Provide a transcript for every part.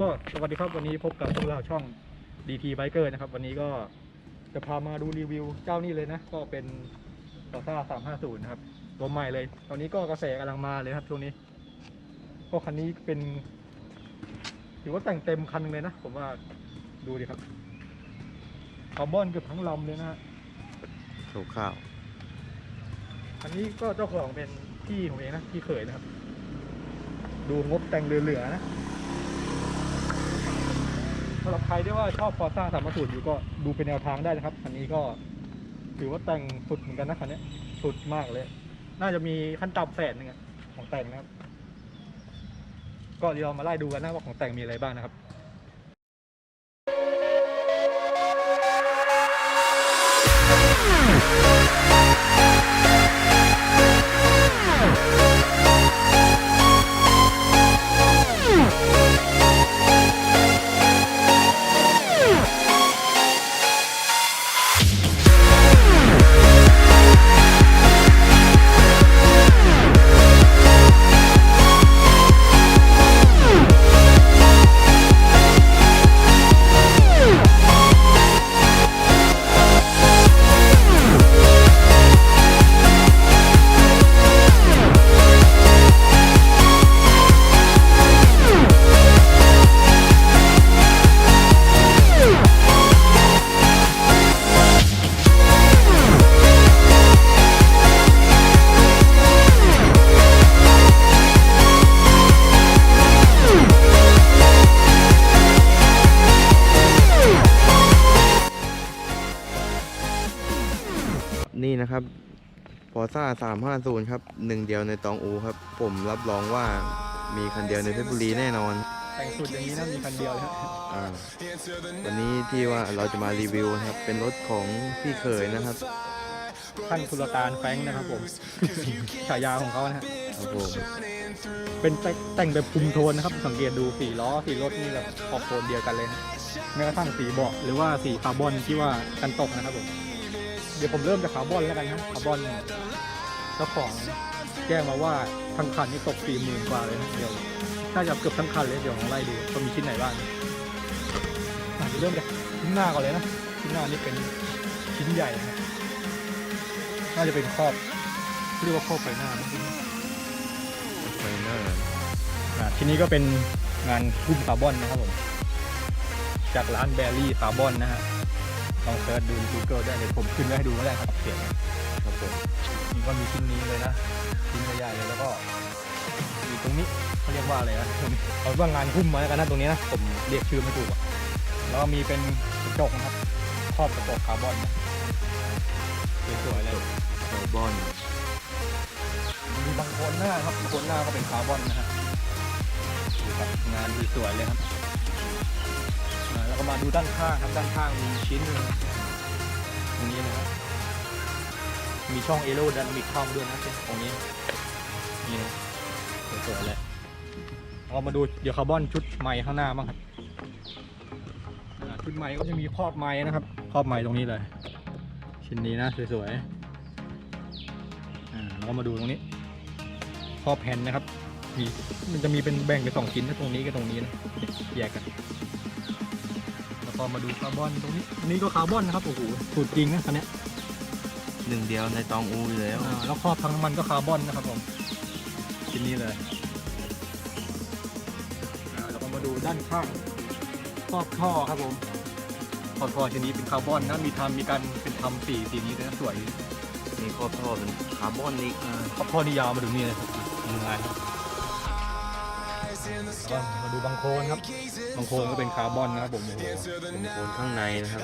ก็สวัสดีครับวันนี้พบกับพวกเราช่อง DT Biker นะครับ วันนี้ก็จะพามาดูรีวิวเจ้านี้เลยนะ ก็เป็นต่อซ่า350 นะครับ ตัวใหม่เลย ตอนนี้ก็กระแสกำลังมาเลยครับช่วงนี้ ก็คันนี้เป็น ถือว่าแต่งเต็มคันหนึงเลยนะ ผมว่าดูดิครับคาร์บอนเกือบทั้งลำเลยนะฮะข้าวอันนี้ก็เจ้าของเป็นพี่ผมเองนะพี่เขยนะครับ ดูงบแต่งเหลือๆนะ สำหรับใครที่ว่าชอบฟอร์ซ่าสามสูตรอยู่ก็ดูเป็นแนวทางได้นะครับคันนี้ก็ถือว่าแต่งสุดเหมือนกันนะคันนี้สุดมากเลย น่าจะมีขั้นต่ำแสนหนึ่งของแต่งนะครับ ก็เดี๋ยวเรามาไล่ดูกันนะว่าของแต่งมีอะไรบ้างนะครับ นี่นะครับพอซ่า350ครับหนึ่งเดียวในตองอูครับ ผมรับรองว่ามีคันเดียวในเพชรบุรีแน่นอนแต่งสุดอย่างนี้นะมีคันเดียวเลยครับอ่าวันนี้ที่ว่าเราจะมารีวิวนะครับ เป็นรถของพี่เขยนะครับท่านสุลต่านแฟรงค์นะครับผมฉายาของเขานะฮะครับผมเป็นแต่แต่งแบบคุมโทนนะครับ สังเกตดูสีล้อสีรถนี่แบบออกโทนเดียวกันเลยนะแม้กระทั่งสีเบาะหรือว่าสีคาร์บอนที่ว่ากันตกนะครับผม เดี๋ยวผมเริ่มจากคาร์บอนแล้วกันนะคาร์บอนเจ้าของแจ้งมาว่าทั้งคันนี่ตกสี่หมื่นกว่าเลยนะเดี๋ยวน่าจะเกือบทั้งคันเลยเดี๋ยวลองไล่ดูว่ามีชิ้นไหนบ้างอะเดี๋ยวเริ่มจากชิ้นหน้าก่อนเลยนะชิ้นหน้านี่เป็นชิ้นใหญ่นะครับน่าจะเป็นครอบเรียกว่าครอบไฟหน้านะไฟหน้าอ่าทีนี้ก็เป็นงานหุ้มคาร์บอนนะครับผมจากร้านแบรี่คาร์บอนนะฮะ ลองเซิร์ชดูใน Google ได้เดี๋ยวผมขึ้นไว้ให้ดูก็ได้ครับเสียงนะครับผมนี่ก็มีชิ้นนี้เลยนะชิ้นใหญ่ๆเลยแล้วก็มีตรงนี้เขาเรียกว่าอะไรนะเอาเป็นว่างานหุ้มมาแล้วกันนะตรงนี้นะผมเรียกชื่อไม่ถูกอะแล้วก็มีเป็นกระจกนะครับครอบกระจกคาร์บอนนะสวยๆเลยคาร์บอนมีบางโคนหน้าครับบางโคนหน้าก็เป็นคาร์บอนนะฮะดูครับงานสวยๆเลยครับอ่าแล้ว ก็มาดูด้านข้างครับด้านข้างมีชิ้นหนึงตรงนี้นะครับมีช่องเอโรไดนามิกเข้ามาด้วยนะตรงนี้นี่นะสวยๆเลยเรามาดูเดี๋ยวคาร์บอนชุดใหม่ข้างหน้าบ้างครับชุดใหม่ก็จะมีครอบไม้นะครับครอบไม้ตรงนี้เลย ชิ้นนี้นะสวยๆอ่าแล้วก็มาดูตรงนี้ครอบแผ่นนะครับมีมันจะมีเป็นแบ่งเป็นสองชิ้นนะตรงนี้กับตรงนี้นะแยกกัน ก็มาดูคาร์บอนตรงนี้อันนี้ก็คาร์บอนนะครับโอ้โหสุดจริงนะคันเนี้ยหนึ่งเดียวในตองอูอยู่แล้วอ่าแล้วครอบทั้งน้ำมันก็คาร์บอนนะครับผมชิ้นนี้เลยอ่าแล้วก็มาดูด้านข้างครอบท่อครับผมครอบท่อชิ้นนี้เป็นคาร์บอนนะมีทำมีการเป็นทำสีสีนี้ด้วยนะสวยมีครอบท่อเป็นคาร์บอนอีกอ่าขอบท่อนี่ยาวมาถึงนี่เลยครับยังไงครับก็ มาดูบางโคลนครับ บางโคลนก็เป็นคาร์บอนนะครับผมโอ้โหเป็นโคนข้างในนะครับ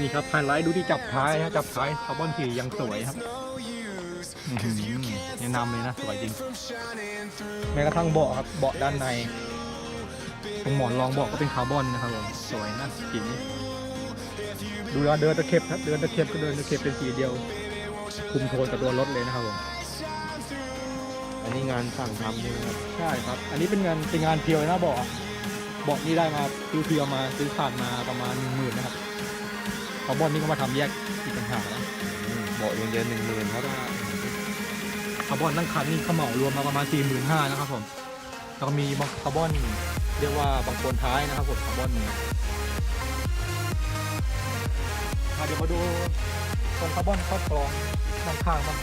นี่ครับไฮไลท์ดูที่จับท้ายนะจับท้ายคาร์บอนสียังสวยครับอื้อหือแนะนำเลยนะสวยจริง แม้กระทั่งเบาะครับเบาะด้านในตรงหมอนรองเบาะก็เป็นคาร์บอนนะครับผมสวยนะสีนี้ดูแล้วเดินตะเข็บครับเดินตะเข็บก็เดินตะเข็บเป็นสีเดียว คุมโทนกับตัวรถเลยนะครับผม อันนี้งานสั่งทำใช่ไหมครับใช่ครับ อันนี้เป็นงานเป็นงานเพียวเลยนะเบาะเบาะนี่ได้มาซื้อเพียวมาซื้อขาดมาประมาณหนึ่งหมื่นนะครับคาร์บอนนี่ก็มาทำแยกอีกต่างหากนะอืมเบาะอย่างเดียวหนึ่งหมื่นครับคาร์บอนตั้งคันนี่เขาเหมารวมมาประมาณสี่หมื่นห้านะครับผมแล้วก็มีบังคาร์บอนเรียกว่าบางโคนท้ายนะครับผมคาร์บอนอะเดี๋ยวมาดูตรงคาร์บอนครอบครองด้านข้างบ้าง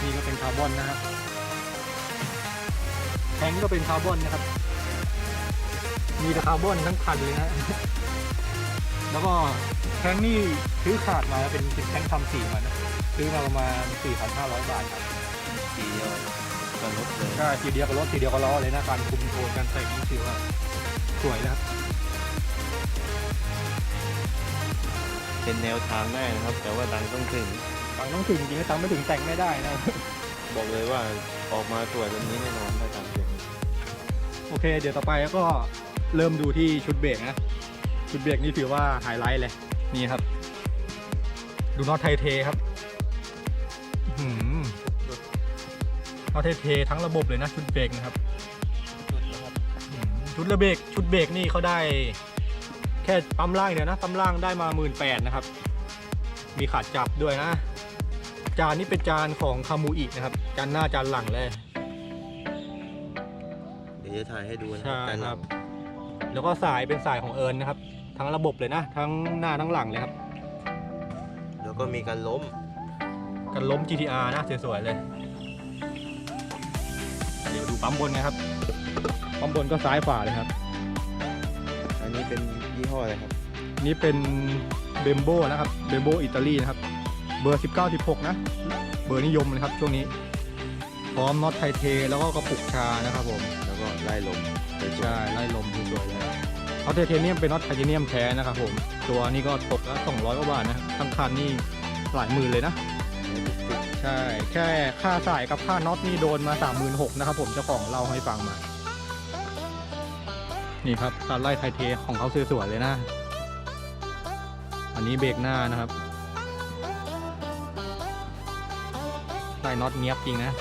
นี่ก็เป็นคาร์บอนนะฮะ แทงก็เป็นคาร์บอนนะครับ มีแต่คาร์บอนทั้งคันเลยนะ แล้วก็แทงนี่ซื้อขาดมาเป็นเป็นแทงทำสีมานะซื้อมาประมาณ4,500 บาทครับสีเดียวกันรถเลยใช่ทีเดียวกับรถทีเดียวกับล้อเลยนะการคุมโทนการใส่นี่ถือว่าสวยนะครับ เป็นแนวทางได้นะครับ แต่ว่าตังค์ต้องถึงตังค์ต้องถึงจริงๆตังค์ไม่ถึงแต่งไม่ได้นะ บอกเลยว่าออกมาสวยแบบนี้แน่นอนถ้าตังค์ถึงโอเค เดี๋ยวต่อไปก็เริ่มดูที่ชุดเบรกนะ ชุดเบรกนี่ถือว่าไฮไลท์เลย นี่ครับ ดูน็อตไทเทครับอื้อหือน็อตไทเททั้งระบบเลยนะ ชุดเบรกนะครับอื้อหือชุดระเบรกชุดเบรกนี่เขาได้ แค่ปั๊มล่างเนี่ยนะปั๊มล่างได้มาหมื่นแปดนะครับ มีขาดจับด้วยนะ จานนี้เป็นจานของคามูอินะครับ จานหน้าจานหลังเลยเดี๋ยวจะถ่ายให้ดูนะใช่ด้านหคลัรังบแล้วก็สายเป็นสายของเอิญนะครับ ทั้งระบบเลยนะ ทั้งหน้าทั้งหลังเลยครับ แล้วก็มีการล้มกันล้ม GTR นะสวยๆเลย เดี๋ยวดูปั๊มบนนะครับปั๊มบนก็ซ้ายขวาเลยครับ อันนี้เป็นยี่ห้ออะไรครับนี่เป็นเบมโบนะครับเบมโบอิตาลีนะครับ เบอร์ 19 16 นะ เบอร์นิยมนะครับช่วงนี้ พร้อมน็อตไทเท แล้วก็กระปุกชานะครับผมแล้ว ก็ไล่ลมสวยๆใช่ไล่ลมสวยๆเลยน็อตไทเทเนียมเป็นน็อตไทเทเนียมแท้นะครับผม ตัวนี้ก็ตกละ200กว่าบาทนะทั้งคันนี่หลายหมื่นเลยนะ ใช่ แค่ค่าสายกับค่าน็อตนี่โดนมา 36,000นะครับผมเจ้าของเล่าให้ฟังมา นี่ครับการไล่ไทเทของเขาสวยๆเลยนะ อันนี้เบรกหน้านะครับไล่น็อตเนี้ยบจริงนะ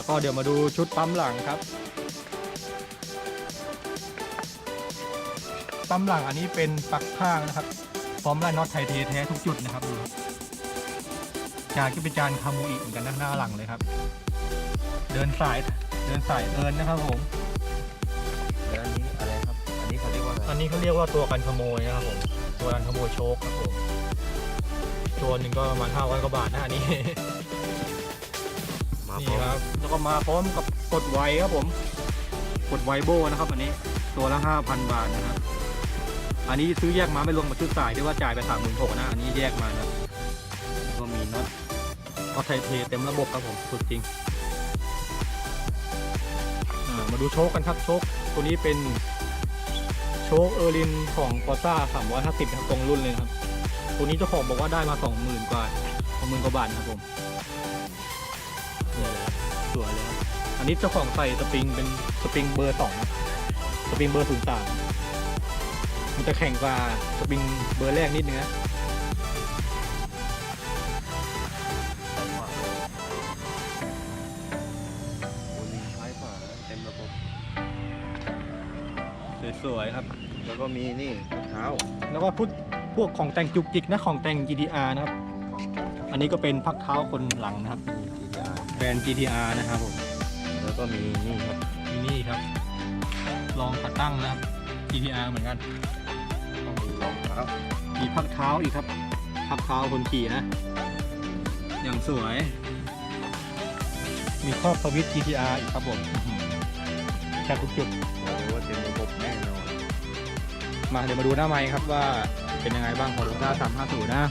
แล้วก็เดี๋ยวมาดูชุดปั๊มหลังครับ ปั๊มหลังอันนี้เป็นปลั๊กข้างนะครับ พร้อมไล่น็อตไทเทแท้ทุกจุดนะครับดูจานก็เป็นจานคามูอิเหมือนกันด้านหน้าหลังเลยครับ เดินสายเดินสายเอินนะครับผมแล้วอันนี้อะไรครับ อันนี้เขาเรียกว่าอะไรอันนี้เขาเรียกว่าตัวกันขโมยนะครับผมตัวกันขโมยโชคครับผมตัวหนึ่งก็ประมาณห้าร้อยกว่าบาทนะอันนี้ มาพนี่ร้อมครับแล้วก็มาพร้อมกับกดไวครับผมกดไวโบนะครับ อันนี้ตัวละห้าพันบาทนะครับอันนี้ซื้อแยกมาไม่รวมกับชุดสายที่ว่าจ่ายไปสามหมื่นหกนะ อันนี้แยกมานะครับแล้วก็มีน็อตน็อตไทเทเต็มระบบครับผมสุดจริงอ่ามาดูโชคกันครับโชคตัวนี้เป็น โชคเออร์ลินของฟอร์ซ่า350ครับตรงรุ่นเลยนะครับ ตัวนี้เจ้าของบอกว่าได้มา20,000กว่า20,000กว่าบาทครับผมนี่เลยครับ สวยเลยครับอันนี้เจ้าของใส่สปริงเป็นสปริงเบอร์สองนะสปริงเบอร์ศูนย์สามมันจะแข่งกว่าสปริงเบอร์แรกนิดนึงนะบนท้ายฝาเต็มระบบสวยๆครับ แล้วก็มีนี่รองเท้า แล้วก็พุทพวกของแต่งจุกจิกนะของแต่ง GTR นะครับ อันนี้ก็เป็นพักเท้าคนหลังนะครับมี GTR แบรนด์ GTR นะครับผม แล้วก็มีนี่ครับมีนี่ครับ ลองขาตั้งนะครับ GTR เหมือนกัน ต้องมีรองเท้ามีพักเท้าอีกครับ พักเท้าคนขี่นะ อย่างสวย มีครอบสวิตช์ GTR อีกครับผมอื้อหือแค่ทุกจุด บอกเลยว่าเต็มระบบแน่นอน มาเดี๋ยวมาดูหน้าไม้ครับว่าเป็นยังไงบ้างของลูด้า350 นะ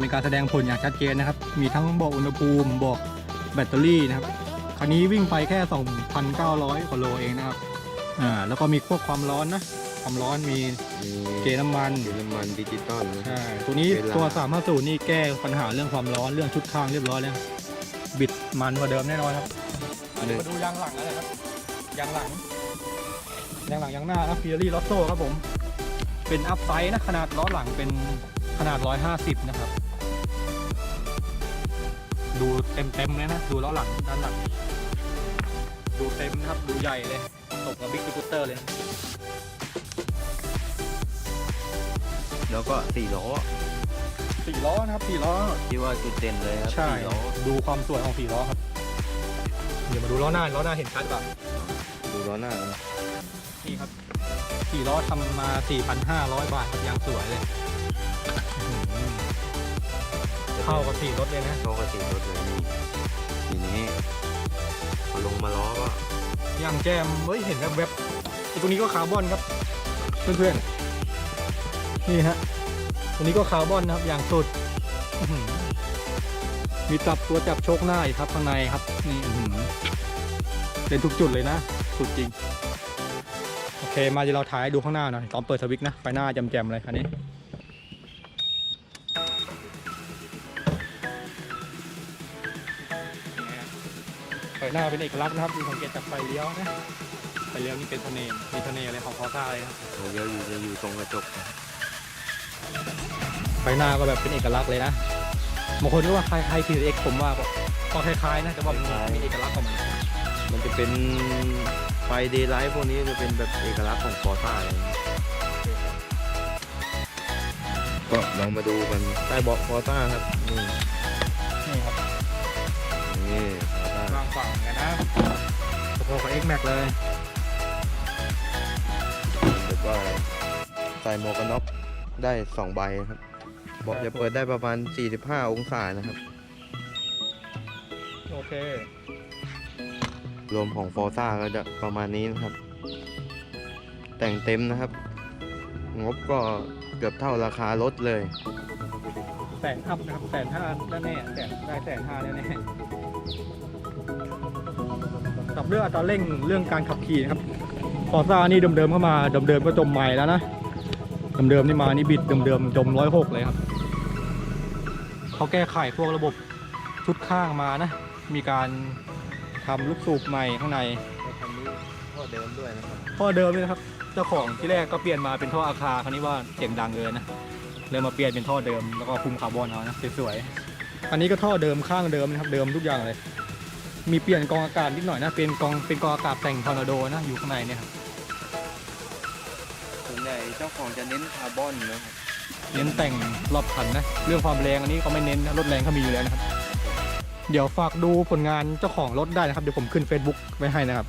นี่ครับมีการแสดงผลอย่างชัดเจนนะครับ มีทั้งบอกอุณหภูมิบอกแบตเตอรี่นะครับคันนี้วิ่งไปแค่ 2,900กว่าโลเองนะครับอ่าแล้วก็มีควบความร้อนนะความร้อนมีมีเกน้ำมันเกน้ำมันดิจิตอลนะ ใช่ตัวนี้เวลา ตัว350นี่แก้ปัญหาเรื่องความร้อนเรื่องชุดข้างเรียบร้อยแล้วบิดมันกว่าเดิมแน่นอนครับหนึ่งมาดูยางหลังแล้วนะครับยางหลังยางหลังยางหน้านะฟิอรี่ลอตโต้ครับผม เป็นอัพไซด์นะขนาดล้อหลังเป็นขนาด 150 นะครับ ดูเต็มเต็มๆเลยนะ ดูล้อหลังด้านหลัง ดูเต็มนะครับ ดูใหญ่เลย ตกกับบิ๊กสกูตเตอร์เลยนะแล้วก็สี่ล้อสี่ล้อนะครับสี่ล้อ ที่ว่าจุดเด่นเลยครับใช่ สี่ล้อดูความสวยของสี่ล้อครับ เดี๋ยวมาดูล้อหน้า ล้อหน้าเห็นชัดป่ะ ดูล้อหน้ากันนะนี่ครับสี่ล้อทำมา 4,500 บาทครับยางสวยเลย เข้ากับสี่รถเลยนะเข้ากับสี่รถเลยนี่ทีนี้พอลงมาล้อก็ยางแจมเฮ้ยเห็นแวบๆไอ้ตรงนี้ก็คาร์บอนครับ เพื่อนๆนี่ฮะตรงนี้ก็คาร์บอนนะครับยางสุดอื้อหือมีจับตัวจับโชคหน้าอีกครับข้างในครับนี่อื้อหือเป็นทุกจุดเลยนะสุดจริง โอเคมาเดี๋ยวเราถ่ายให้ดูข้างหน้าหน่อยตอนเปิดสวิตช์นะไฟหน้าแจ่มๆเลยคันนี้ ไฟหน้าเป็นเอกลักษณ์นะครับดูสังเกตจากไฟเลี้ยวนะไฟเลี้ยวนี่เป็นเสน่ห์มีเสน่ห์อะไรของคอซ่าเลยครับตัวเดียวอยู่จะอยู่ตรงกระจกนะไฟหน้าก็แบบเป็นเอกลักษณ์เลยนะบางคนก็ว่าคล้ายๆ TX ผมว่าก็ก็คล้ายๆนะแต่ว่ามันมีเอกลักษณ์ของมันมันจะเป็นไฟเดย์ไลท์พวกนี้จะเป็นแบบเอกลักษณ์ของฟอร์ซ่าเลยก็ลองมาดูกันใต้เบาะฟอร์ซ่าครับนี่นี่ครับนี่ ฟอร์ซ่าวางฝั่งกันนะโอ้โหกับ X Max เลยเรียกว่าใส่หมวกกันน็อกได้สองใบครับเบาะจะเปิดได้ประมาณ 45 องศานะครับ โอเค รวมของฟอร์ซ่าก็จะประมาณนี้นะครับ แต่งเต็มนะครับ งบก็เกือบเท่าราคารถเลย แสนอัพนะครับแสนห้าแน่ๆแสนได้แสนห้าแน่ๆ กับเรื่องอัตราเร่งเรื่องการขับขี่นะครับฟอร์ซ่านี่เดิมๆเข้ามาเดิมๆก็จมใหม่แล้วนะเดิมๆนี่มานี่บิดเดิมๆจมร้อยหกเลยครับเขาแก้ไขพวกระบบชุดข้างมานะ มีการทำลูกสูบใหม่ข้างในท่อเดิมด้วยนะครับท่อเดิมเลยครับเจ้าของที่แรกก็เปลี่ยนมาเป็นท่ออาคาคราวนี้ว่าเสียงดังเกินนะเลยมาเปลี่ยนเป็นท่อเดิมแล้วก็คุมคาร์บอนเอานะสวยๆอันนี้ก็ท่อเดิมข้างเดิมนะครับเดิมทุกอย่างเลย มีเปลี่ยนกองอากาศนิดหน่อยนะ เป็นกองเป็นกองอากาศแต่งทอร์นาโดนะอยู่ข้างในเนี่ยครับส่วนใหญ่เจ้าของจะเน้นคาร์บอนนะครับเน้นแต่งรอบคันนะ เรื่องความแรงอันนี้ก็ไม่เน้นนะรถแรงเขามีอยู่แล้วนะครับ เดี๋ยวฝากดูผลงานเจ้าของรถได้นะครับ เดี๋ยวผมขึ้น Facebook ไว้ให้นะครับ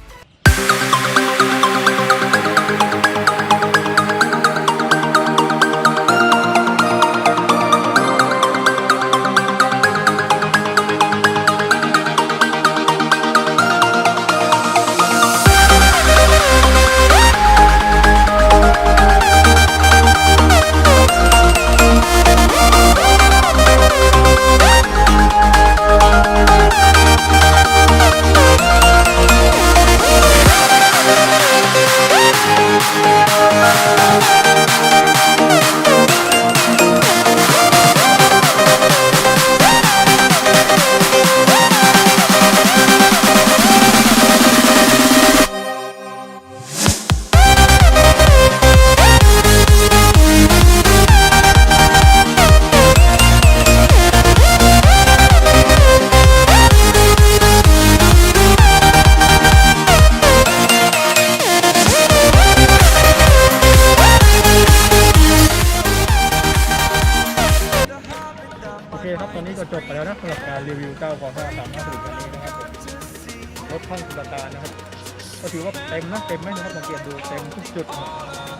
เต็มไหมนะครับสังเกตดูเต็มทุกจุดนะครับ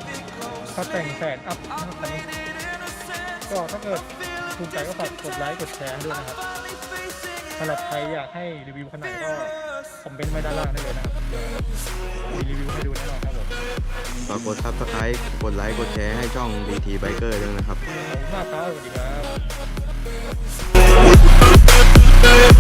ถ้าแต่งแสนอัพนะครับคันนี้ก็ถ้าเกิดถูกใจก็ฝากกดไลค์กดแชร์ด้วยนะครับสำหรับใครอยากให้รีวิวคันไหนก็คอมเมนต์ไว้ด้านล่างได้เลยนะครับมีรีวิวให้ดูแน่นอนครับผมฝากกดซับสไครต์กดไลค์กดแชร์ให้ช่อง DT Biker ด้วยนะครับขอบคุณมากครับสวัสดีครับ